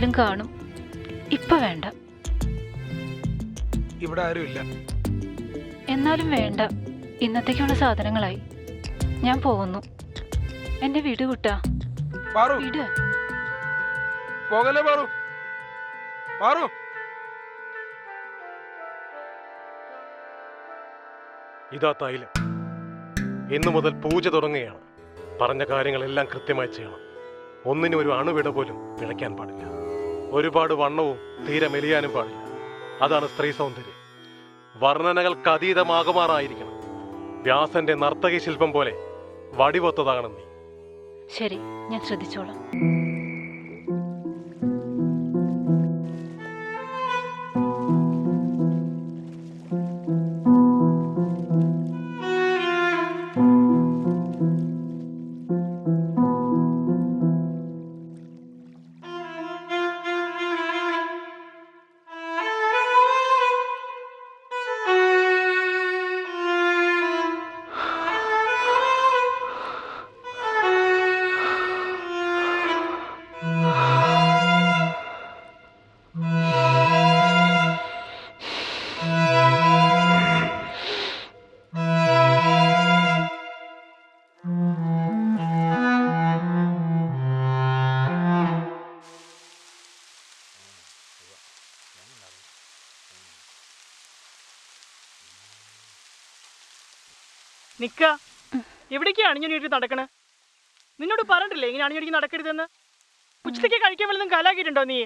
ആരെങ്കിലും കാണും. ഇപ്പൊ വേണ്ട. ഇവിടെ ആരുമില്ല എന്നാലും വേണ്ട. ഇന്നത്തേക്കുള്ള സാധനങ്ങളായി. ഞാൻ പോകുന്നു. എന്റെ വീട് കുട്ടാ വീട് വിട്? പോകല്ലേ പാറു? പാറു. ഇതാ തൈലം. ഇന്നു മുതൽ പൂജ തുടങ്ങുകയാണ്. പറഞ്ഞ കാര്യങ്ങളെല്ലാം കൃത്യമായി ചെയ്യണം. ഒന്നിനും ഒരു അണുവിട പോലും പിഴയ്ക്കാൻ പാടില്ല. ഒരുപാട് വണ്ണവും തീരെ മെലിയാനും പാടില്ല. അതാണ് സ്ത്രീ സൗന്ദര്യം. വർണനകൾക്ക് അതീതമാകുമാറായിരിക്കണം. വ്യാസന്റെ നർത്തകി ശില്പം പോലെ വടിവൊത്തതാകണം നീ. ശരി ഞാൻ ശ്രദ്ധിച്ചോളാം. നിക്ക. എവിടേക്കാ അണിഞ്ഞൊടി നടക്കണ? നിന്നോട് പറഞ്ഞിട്ടില്ലേ ഇങ്ങനെ അണിഞ്ഞൊടിക്ക് നടക്കരുതെന്ന്? ഉച്ചത്തേക്ക് കഴിക്കാൻ വല്ലതും കലാക്കിയിട്ടുണ്ടോ നീ?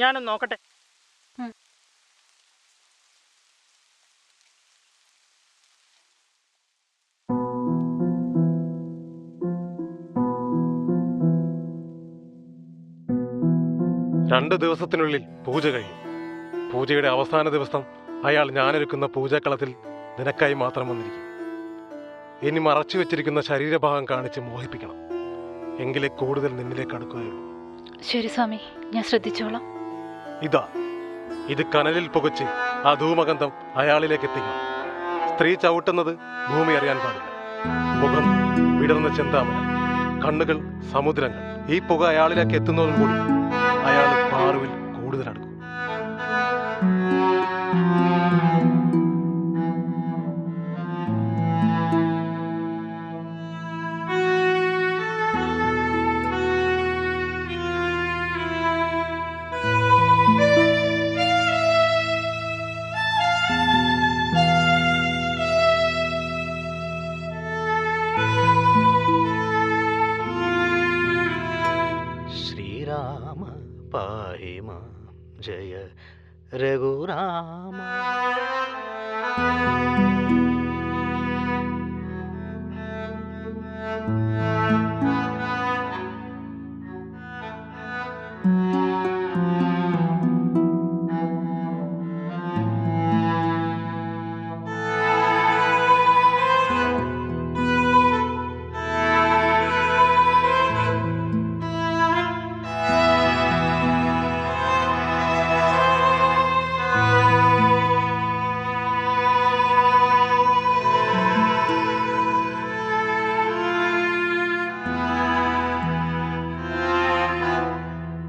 ഞാനൊന്ന് നോക്കട്ടെ. രണ്ട് ദിവസത്തിനുള്ളിൽ പൂജ കഴിയും പൂജയുടെ അവസാന ദിവസം അയാൾ ഞാനൊരുക്കുന്ന പൂജാക്കളത്തിൽ നിനക്കായി മാത്രം വന്നിരിക്കും. ഇനി മറച്ചു വെച്ചിരിക്കുന്ന ശരീരഭാഗം കാണിച്ച് മോഹിപ്പിക്കണം. എങ്കിലേ കൂടുതൽ നിന്നിലേക്ക് അടുക്കുകയുള്ളൂ. ശരി സ്വാമി ഞാൻ ശ്രദ്ധിച്ചോളാം. ഇതാ ഇത് കനലിൽ പുകച്ച് ആ ധൂമഗന്ധം അയാളിലേക്ക് എത്തിക്കണം. സ്ത്രീ ചവിട്ടുന്നത് ഭൂമി അറിയാൻ പാടില്ല. മുഖം വിടർന്ന ചെന്താമര കണ്ണുകൾ സമുദ്രങ്ങൾ. ഈ പുക അയാളിലേക്ക് എത്തുന്നതും കൂടി അയാൾ പാറുവിൽ കൂടുതൽ അടുക്കും. राम पाहि मां जय रघुराम।